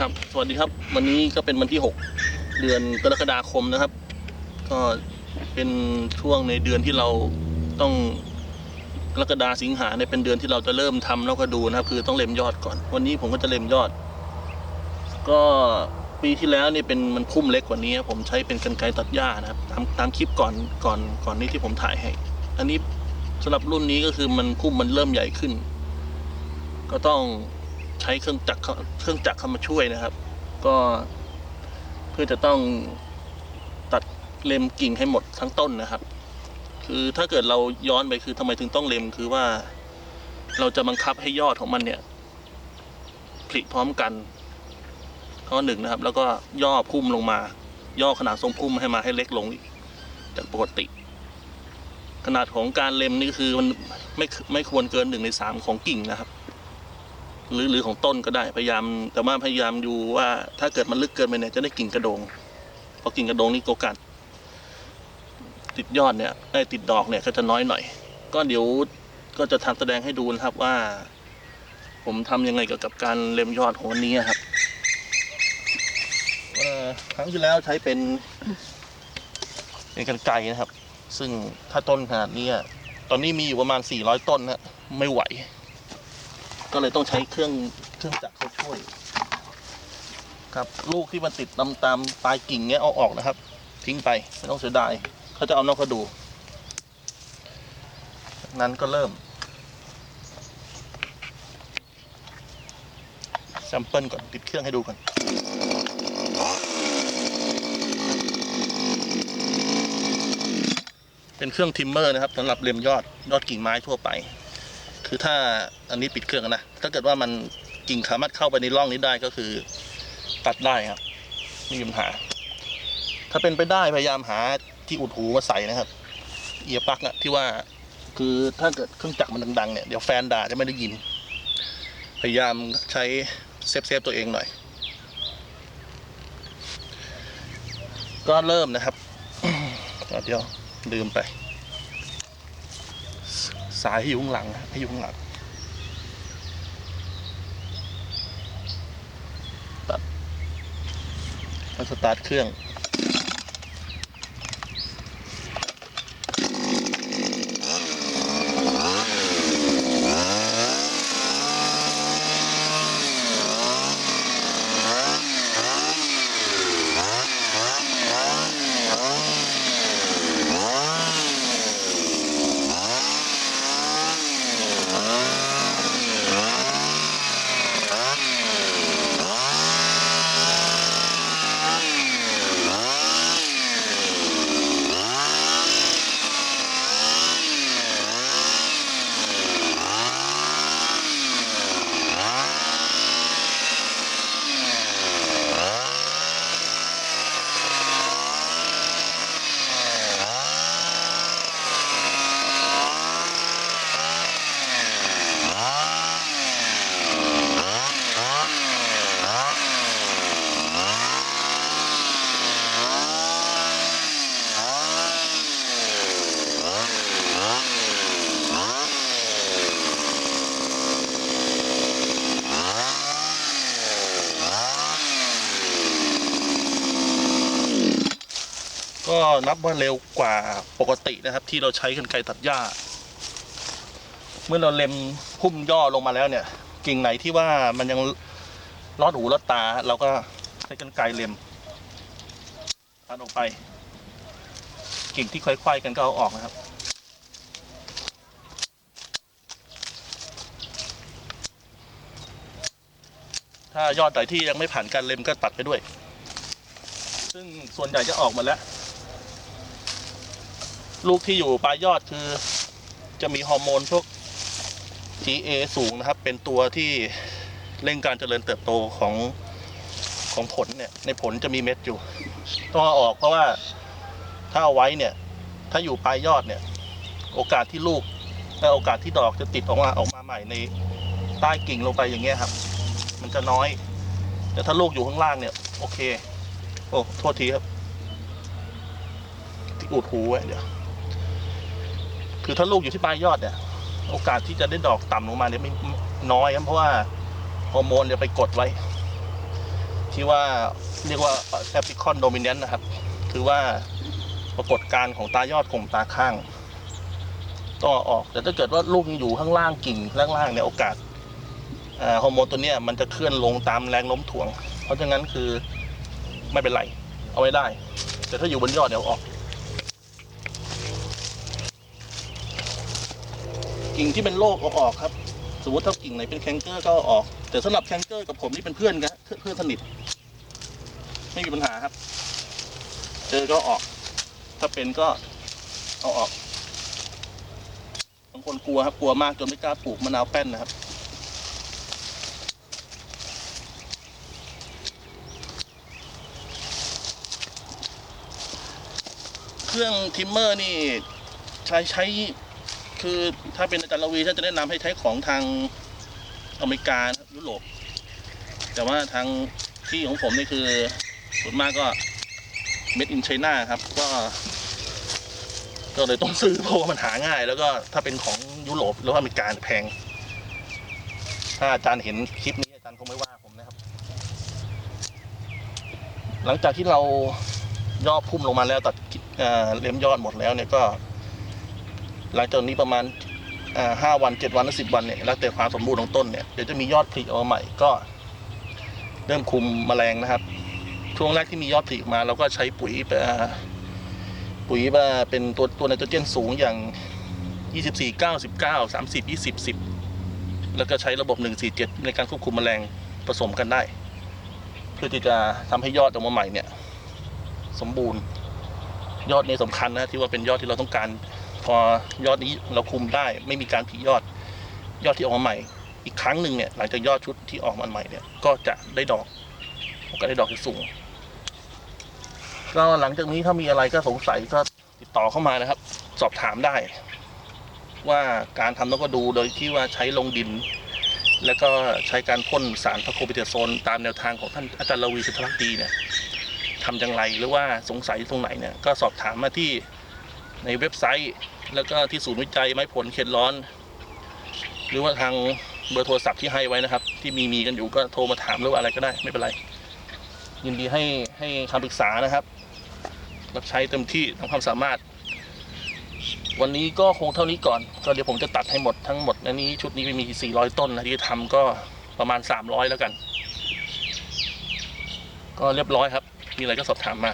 ครับ สวัสดีครับ วันนี้ก็เป็นวันที่ 6 เดือนกรกฎาคมนะครับ ก็เป็นช่วงในเดือนที่เราต้องกรกฎาสิงหาเนี่ยเป็นเดือนที่เราจะเริ่มทำแล้วก็ดูนะครับคือต้องเล็มยอดก่อน วันนี้ผมก็จะเล็มยอด ก็ปีที่แล้วเนี่ยเป็นมันพุ่มเล็กกว่านี้ ผมใช้เป็นกรรไกตัดหญ้านะครับตามตามคลิปก่อนก่อนก่อนนี้ที่ผมถ่ายให้ อันนี้สำหรับรุ่นนี้ก็คือมันพุ่มมันเริ่มใหญ่ขึ้น ก็ต้อง ใช้เครื่องจักรเครื่องจักรเข้ามาช่วยนะครับ ก็เพื่อจะต้องตัดเล็มกิ่งให้หมดทั้งต้นนะครับ คือถ้าเกิดเราย้อนไปคือทำไมถึงต้องเล็มคือว่า เราจะบังคับให้ยอดของมันเนี่ยผลิพร้อมกัน ข้อหนึ่งนะครับ แล้วก็ย่อพุ่มลงมา ย่อขนาดทรงพุ่มให้มาให้เล็กลงจากปกติ ขนาดของการเล็มนี่คือมันไม่ไม่ควรเกินหนึ่งในสามของกิ่งนะครับ หรือหรือของต้นก็ได้พยายาม แต่ว่าพยายามดูว่าถ้าเกิดมันลึกเกินไปเนี่ยจะได้กิ่งกระโดงเพราะกิ่งกระโดงนี่โอกาสติดยอดเนี่ยได้ติดดอกเนี่ยก็จะน้อยหน่อย ก็เดี๋ยวก็จะทำแสดงให้ดูนะครับว่า ผมทำยังไงเกี่ยวกับการเล็มยอดของวันนี้ครับครั้งที่แล้วใช้เป็น เป็นกันไกนะครับ ซึ่งถ้าต้นขนาดนี้ตอนนี้มีอยู่ประมาณ 400 ต้นนะไม่ไหว ก็เลยต้องใช้เครื่องเครื่องจักรเขาช่วย ครับลูกที่มันติดตามตามปลายกิ่งเนี้ยเอาออกนะครับ ทิ้งไปไม่ต้องเสียดายเขาจะเอานอกกระดูจากนั้นก็เริ่มแซมเปิลก่อนติดเครื่องให้ดูก่อนเป็นเครื่องทิมเมอร์นะครับสำหรับเล็มยอดยอดกิ่งไม้ทั่วไป คือถ้าอันนี้ปิดเครื่องนะถ้าเกิดว่ามันกิ่งสามารถเข้าไปในร่องนี้ได้ก็คือตัดได้ครับไม่มีปัญหา ถ้าเป็นไปได้พยายามหาที่อุดหูมาใส่นะครับ เอียปลั๊กอะที่ว่าคือถ้าเกิดเครื่องจักรมันดังๆเนี่ยเดี๋ยวแฟนด่าจะไม่ได้ยิน พยายามใช้เซฟเซฟตัวเองหน่อย ก็เริ่มนะครับเดี๋ยวลืมไป สายให้อยู่ข้างหลังให้อยู่ข้างหลังตัดแล้วสตาร์ทเครื่อง ก็นับว่าเร็วกว่าปกตินะครับ ที่เราใช้กันไกตัดหญ้า เมื่อเราเล็มพุ่มย่อลงมาแล้วเนี่ย กิ่งไหนที่ว่ามันยังลอดหูลอดตา เราก็ใช้กันไกเล็มตัดออกไป กิ่งที่ค่อยๆกันก็เอาออกนะครับถ้ายอดไหนที่ยังไม่ผ่านการเล็มก็ตัดไปด้วย ซึ่งส่วนใหญ่จะออกหมดแล้ว ลูกที่อยู่ปลายยอดคือ จะมีฮอร์โมนพวก GA สูงนะครับ เป็นตัวที่เร่งการเจริญเติบโตของของผลเนี่ย ในผลจะมีเม็ดอยู่ ต้องเอาออกเพราะว่าถ้าเอาไว้เนี่ย ถ้าอยู่ปลายยอดเนี่ย โอกาสที่ลูกและโอกาสที่ดอกจะติดออกมาออกมาใหม่ในใต้กิ่งลงไปอย่างเงี้ยครับ มันจะน้อย แต่ถ้าลูกอยู่ข้างล่างเนี่ย โอเค โอ้โทษทีครับ ที่อุดหูไว้เดี๋ยว คือถ้าลูกอยู่ที่ปลายยอดเนี่ย โอกาสที่จะได้ดอกต่ำลงมาเนี่ยไม่น้อยครับเพราะว่าฮอร์โมนจะไปกดไว้ ที่ว่าเรียกว่าแอป i ิคอนโดมิเนนต์นะครับ คือว่าปรากฏการณ์ของตายอดข่มตาข้างต้องออก แต่ถ้าเกิดว่าลูกอยู่ข้างล่างกิ่งข้างล่างเนี่ยโอกาสฮอร์โมนตัวเนี้ยมันจะเคลื่อนลงตามแรงโน้มถ่วง เพราะฉะนั้นคือไม่เป็นไร เอาไว้ได้ แต่ถ้าอยู่บนยอดเดี๋ยวออก กิ่งที่เป็นโรคเอาออกครับ สมมติถ้ากิ่งไหนเป็นแคนเกอร์ก็ออก แต่สำหรับแคนเกอร์กับผมนี่เป็นเพื่อนกันเพื่อนสนิท ไม่มีปัญหาครับ เจอก็ออก ถ้าเป็นก็เอาออกบางคนกลัวครับกลัวมากจนไม่กล้าปลูกมะนาวแป้นนะครับเครื่องทิมเมอร์นี่ใช้ใช้ คือถ้าเป็นอาจารย์ละวีท่านจะแนะนำให้ใช้ของทางอเมริกายุโรปแต่ว่าทางที่ของผมนี่คือส่วนมากก็ made in China ครับ ก็ ก็เลยต้องซื้อเพราะว่ามันหาง่าย แล้วก็ถ้าเป็นของยุโรปหรือว่าอเมริกาแพง ถ้าอาจารย์เห็นคลิปนี้อาจารย์คงไม่ว่าผมนะครับ หลังจากที่เราย่อพุ่มลงมาแล้วตัดเเล็มยอดหมดแล้วเนี่ยก็ หลังจากนี้ประมาณห้าวันเจ็ดวันหรือสิบวันเนี่ยแล้วแต่ความสมบูรณ์ของต้นเนี่ยเดี๋ยวจะมียอดผลิออกมาใหม่ก็ เริ่มคุมแมลงนะครับ ช่วงแรกที่มียอดผลิออกมาเราก็ใช้ปุ๋ยไปปุ๋ยมาเป็นตัวตัวไนโตรเจนสูงอย่าง 24 99 30 20 10 แล้วก็ใช้ระบบ 147 ในการควบคุมแมลงผสมกันได้ เพื่อที่จะทำให้ยอดออกมาใหม่เนี่ย สมบูรณ์ยอดนี้สำคัญนะที่ว่าเป็นยอดที่เราต้องการ พอยอดนี้เราคุมได้ไม่มีการผียอด ยอดที่ออกมาใหม่ อีกครั้งหนึ่งเนี่ยหลังจากยอดชุดที่ออกมาใหม่เนี่ยก็จะได้ดอกก็ได้ดอกที่สูงก็หลังจากนี้ถ้ามีอะไรก็สงสัยก็ติดต่อเข้ามานะครับ สอบถามได้ ว่าการทำนกกระดูโดยที่ว่าใช้ลงดิน แล้วก็ใช้การพ่นสารพาโคบิเทโซนตามแนวทางของท่านอาจารย์ลวีสิทธลักษ์ดีเนี่ยทำอย่างไรหรือว่าสงสัยตรงไหนเนี่ยก็สอบถามมาที่ ในเว็บไซต์ แล้วก็ที่ศูนย์วิจัยไม้ผลเขตร้อน หรือว่าทางเบอร์โทรศัพท์ที่ให้ไว้นะครับ ที่มีมีกันอยู่ก็โทรมาถามหรือว่าอะไรก็ได้ไม่เป็นไร ยินดีให้ให้คำปรึกษานะครับ รับใช้เต็มที่ทำความสามารถ วันนี้ก็คงเท่านี้ก่อน ก็เดี๋ยวผมจะตัดให้หมดทั้งหมดอันนี้ชุดนี้มี 400 ต้นนะที่ทำก็ประมาณ 300 แล้วกัน ก็เรียบร้อยครับ มีอะไรก็สอบถามมา